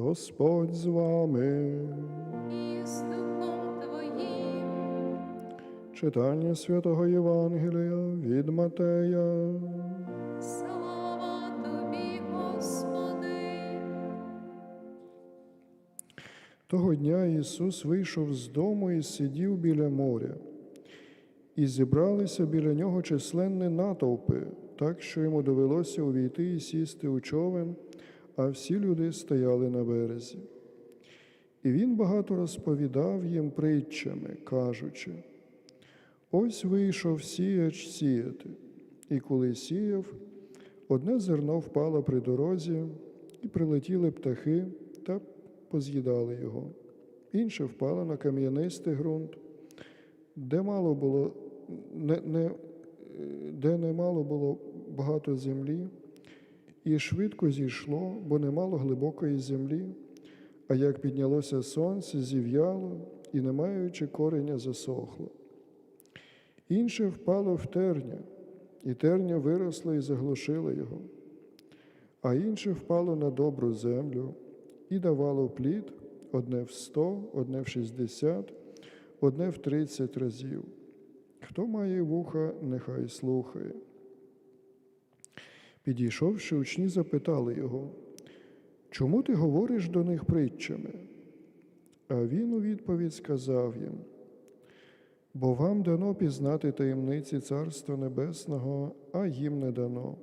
Господь з вами. і з Духом Твоїм. Читання святого Євангелія від Матея. Слава Тобі, Господи. Того дня Ісус вийшов з дому і сидів біля моря. І зібралися біля нього численні натовпи, так що йому довелося увійти і сісти у човен, а всі люди стояли на березі. І він багато розповідав їм притчами, кажучи: ось вийшов сіяч сіяти, і коли сіяв, одне зерно впало при дорозі, і прилетіли птахи та поз'їдали його. Інше впало на кам'янистий ґрунт, де мало було не, не, де не мало було багато землі, і швидко зійшло, бо не мало глибокої землі, а як піднялося сонце, зів'яло і, не маючи кореня, засохло. Інше впало в терня, і терня виросла і заглушила його, а інше впало на добру землю і давало плід одне в сто, одне в шістдесят, одне в тридцять разів. Хто має вуха, нехай слухає. Підійшовши, учні запитали його, чому ти говориш до них притчами? А він у відповідь сказав їм, бо вам дано пізнати таємниці Царства Небесного, а їм не дано.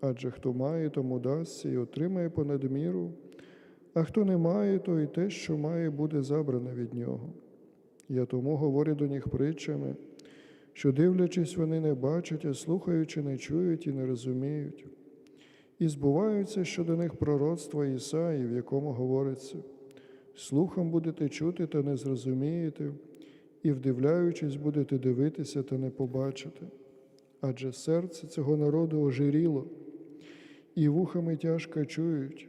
Адже хто має, тому дасться і отримає понад міру, а хто не має, то і те, що має, буде забране від нього. Я тому говорю до них притчами, що, дивлячись, вони не бачать, а слухаючи, не чують і не розуміють. І збуваються щодо них пророцтва Ісаї, в якому говориться: слухом будете чути та не зрозумієте, і, вдивляючись, будете дивитися та не побачите. Адже серце цього народу ожиріло, і вухами тяжко чують,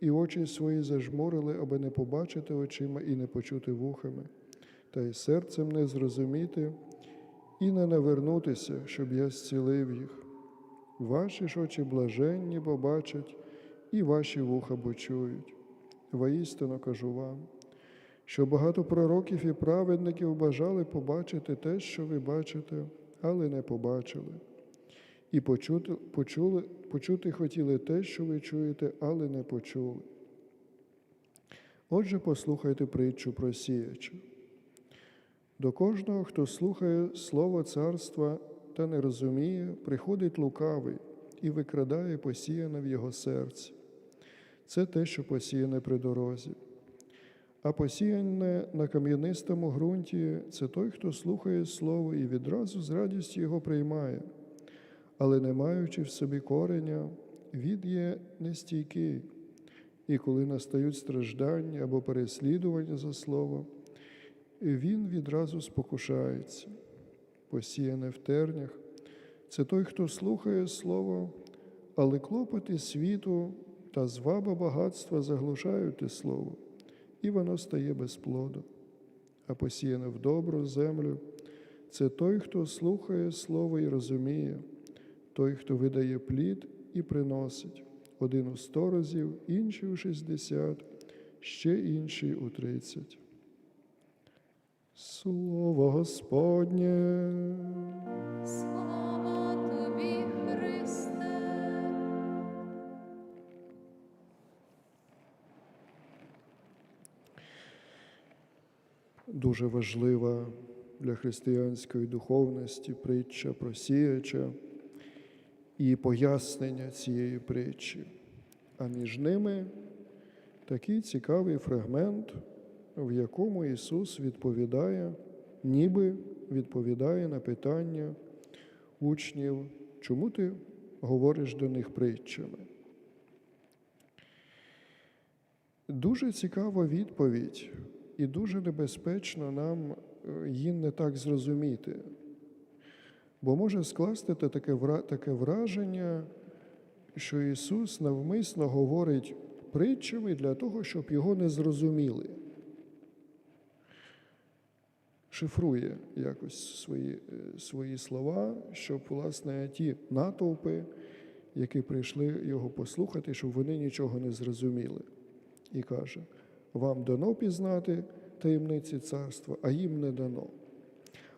і очі свої зажмурили, аби не побачити очима і не почути вухами, та й серцем не зрозуміти і не навернутися, щоб я зцілив їх. Ваші ж очі блаженні, бо бачать, і ваші вуха бо чують. Воістину кажу вам, що багато пророків і праведників бажали побачити те, що ви бачите, але не побачили. І почути, почули, почути хотіли те, що ви чуєте, але не почули. Отже, послухайте притчу про сіяча. До кожного, хто слухає Слово царства та не розуміє, приходить лукавий і викрадає посіяне в його серці. Це те, що посіяне при дорозі. А посіяне на кам'янистому ґрунті це той, хто слухає Слово і відразу з радістю його приймає, але не маючи в собі кореня, він є нестійкий. І коли настають страждання або переслідування за слово, він відразу спокушається. Посіяне в тернях це той, хто слухає Слово, але клопоти світу та зваба багатства заглушають те слово, і воно стає без плоду. А посіяне в добру землю це той, хто слухає Слово і розуміє, той, хто видає плід і приносить один у сто разів, інший у шістдесят, ще інший у тридцять. Слово Господнє. Слава Тобі, Христе. Дуже важлива для християнської духовності притча про сіяча і пояснення цієї притчі. А між ними такий цікавий фрагмент, в якому Ісус відповідає, ніби відповідає на питання учнів, чому ти говориш до них притчами. Дуже цікава відповідь, і дуже небезпечно нам е, її не так зрозуміти. Бо може скласти таке таке враження, що Ісус навмисно говорить притчами для того, щоб його не зрозуміли. Шифрує якось свої, е, свої слова, щоб, власне, ті натовпи, які прийшли його послухати, щоб вони нічого не зрозуміли. і каже: вам дано пізнати таємниці царства, а їм не дано.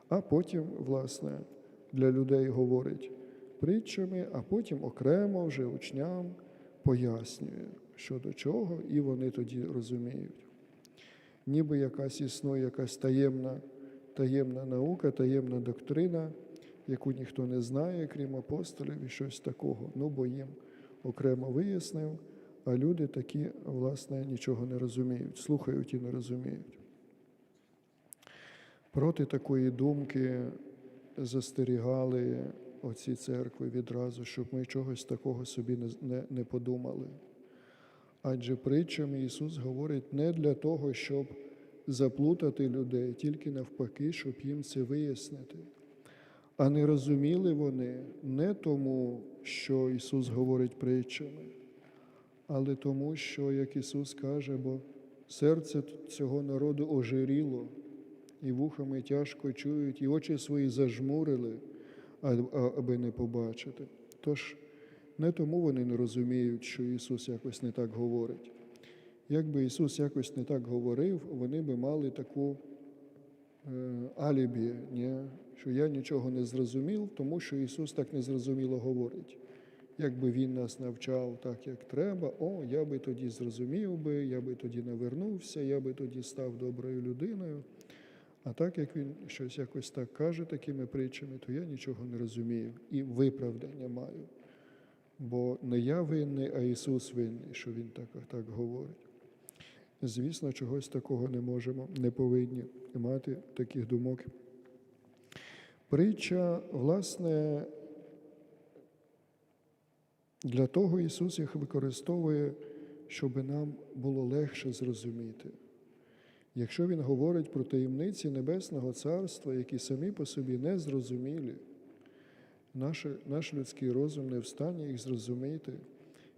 А потім, власне, для людей говорить притчами, а потім окремо вже учням пояснює, що до чого, і вони тоді розуміють. Ніби якась існує якась таємна, таємна наука, таємна доктрина, яку ніхто не знає, крім апостолів і щось такого. Ну, бо їм окремо вияснив, а люди такі, власне, нічого не розуміють, слухають і не розуміють. Проти такої думки застерігали оці церкви відразу, щоб ми чогось такого собі не, не, не подумали. Адже притчами Ісус говорить не для того, щоб заплутати людей, тільки навпаки, щоб їм це вияснити. А не розуміли вони не тому, що Ісус говорить притчами, але тому, що, як Ісус каже, бо серце цього народу ожиріло, і вухами тяжко чують, і очі свої зажмурили, аби не побачити. Тож не тому вони не розуміють, що Ісус якось не так говорить. Якби Ісус якось не так говорив, вони би мали таку е, алібі, ні? що я нічого не зрозумів, тому що Ісус так незрозуміло говорить. Якби Він нас навчав так, як треба, о, я би тоді зрозумів би, я би тоді навернувся, я би тоді став доброю людиною. А так як він щось якось так каже такими притчами, то я нічого не розумію і виправдання маю. Бо не я винний, а Ісус винний, що Він так, так говорить. Звісно, чогось такого не можемо, не повинні мати таких думок. Притча, власне, для того Ісус їх використовує, щоб нам було легше зрозуміти. Якщо Він говорить про таємниці Небесного Царства, які самі по собі не зрозумілі, наш, наш людський розум не встані їх зрозуміти,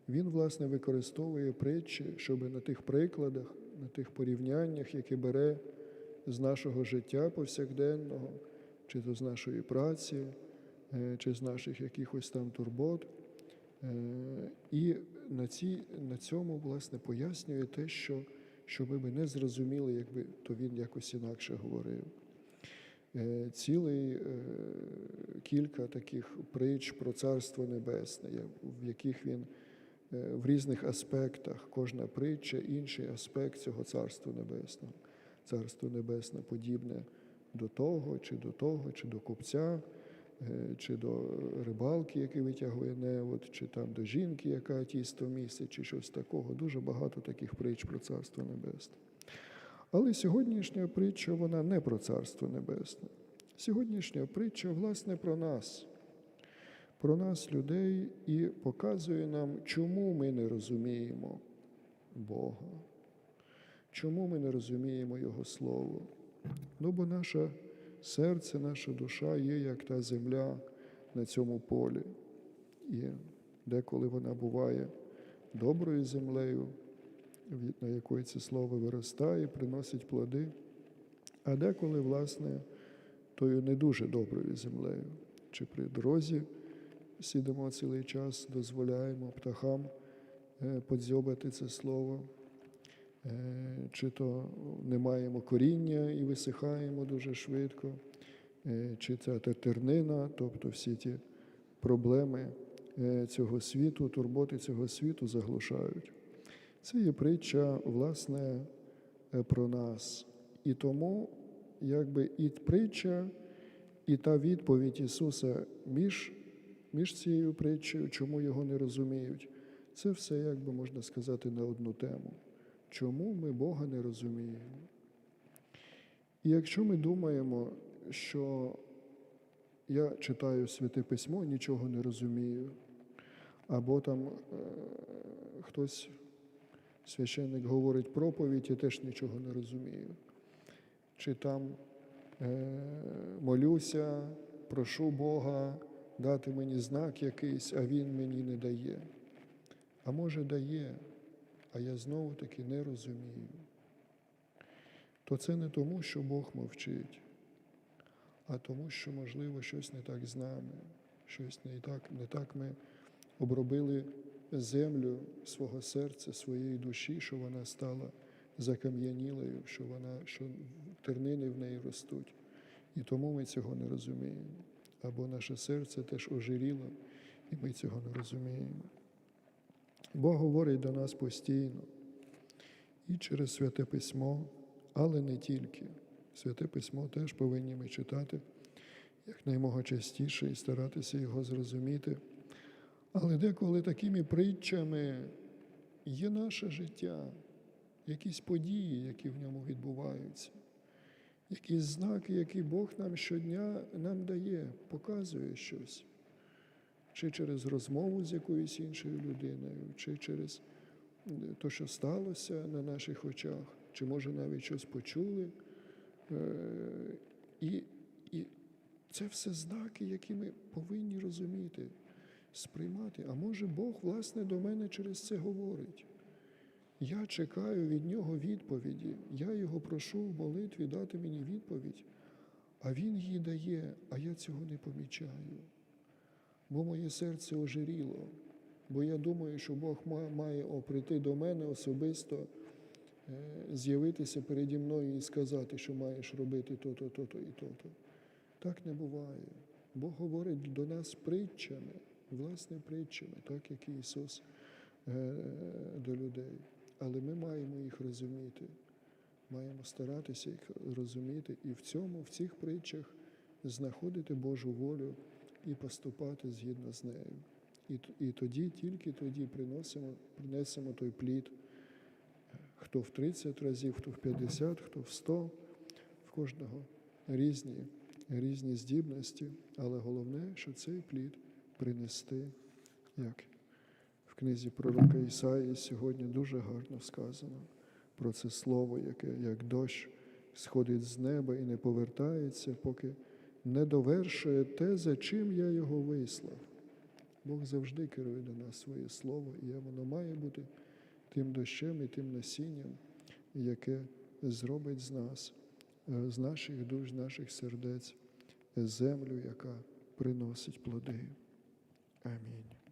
він, власне, використовує притчі, щоб на тих прикладах, на тих порівняннях, які бере з нашого життя повсякденного, чи то з нашої праці, е, чи з наших якихось там турбот. Е, І на, цій, на цьому, власне, пояснює те, що, що ми би не зрозуміли, якби то він якось інакше говорив. Е, Цілий кілька таких притч про Царство Небесне, в яких він в різних аспектах, кожна притча інший аспект цього Царства Небесного. Царство Небесне подібне до того, чи до того, чи до купця, е, чи до рибалки, який витягує невод, чи там до жінки, яка тісто місяць, чи щось такого. Дуже багато таких притч про Царство Небесне. Але сьогоднішня притча вона не про Царство Небесне. Сьогоднішня притча, власне, про нас, про нас, людей, і показує нам, чому ми не розуміємо Бога, чому ми не розуміємо Його Слово. Ну, бо наше серце, наша душа є як та земля на цьому полі. І деколи вона буває доброю землею, на якої це слово виростає, приносить плоди, а деколи, власне, тою не дуже доброю землею. Чи при дорозі сидимо цілий час, дозволяємо птахам е, подзьобати це слово, Е, чи то не маємо коріння і висихаємо дуже швидко, е, чи це тернина, тобто всі ті проблеми цього світу, турботи цього світу заглушають. Це є притча, власне, про нас. І тому, якби і притча, і та відповідь Ісуса між, між цією притчею, чому його не розуміють, це все, як би можна сказати, на одну тему. Чому ми Бога не розуміємо? І якщо ми думаємо, що я читаю святе письмо, нічого не розумію, або там е, хтось, священник говорить проповідь, я теж нічого не розумію. Чи там е, молюся, прошу Бога дати мені знак якийсь, а Він мені не дає. А може дає, а я знову таки не розумію. То це не тому, що Бог мовчить, а тому, що, можливо, щось не так з нами, щось не так, не так ми обробили землю свого серця, своєї душі, що вона стала закам'янілою, що вона, що тернини в неї ростуть. І тому ми цього не розуміємо. Або наше серце теж ожиріло, і ми цього не розуміємо. Бог говорить до нас постійно і через Святе Письмо, але не тільки. Святе Письмо теж повинні ми читати якнаймога частіше і старатися його зрозуміти. Але деколи такими притчами є наше життя, якісь події, які в ньому відбуваються, якісь знаки, які Бог нам щодня нам дає, показує щось. Чи через розмову з якоюсь іншою людиною, чи через те, що сталося на наших очах, чи може навіть щось почули. Е, І, і це все знаки, які ми повинні розуміти, сприймати. А може Бог, власне, до мене через це говорить. Я чекаю від нього відповіді. Я його прошу в молитві дати мені відповідь, а він її дає, а я цього не помічаю. Бо моє серце ожиріло, бо я думаю, що Бог має прийти до мене особисто, е, з'явитися переді мною і сказати, що маєш робити то-то, то-то і то-то. Так не буває. Бог говорить до нас притчами, власне, притчами, так як і Ісус е, до людей. Але ми маємо їх розуміти, маємо старатися їх розуміти і в цьому, в цих притчах знаходити Божу волю і поступати згідно з нею. І, і тоді, тільки тоді приносимо, принесемо той плід, хто в 30 разів, хто в 50, хто в 100, в кожного різні, різні здібності, але головне, що цей плід принести, як книзі пророка Ісаї сьогодні дуже гарно сказано про це слово, яке як дощ сходить з неба і не повертається, поки не довершує те, за чим я його вислав. Бог завжди керує до нас своє слово, і воно має бути тим дощем і тим насінням, яке зробить з нас, е, з наших душ, з наших сердець землю, яка приносить плоди. Амінь.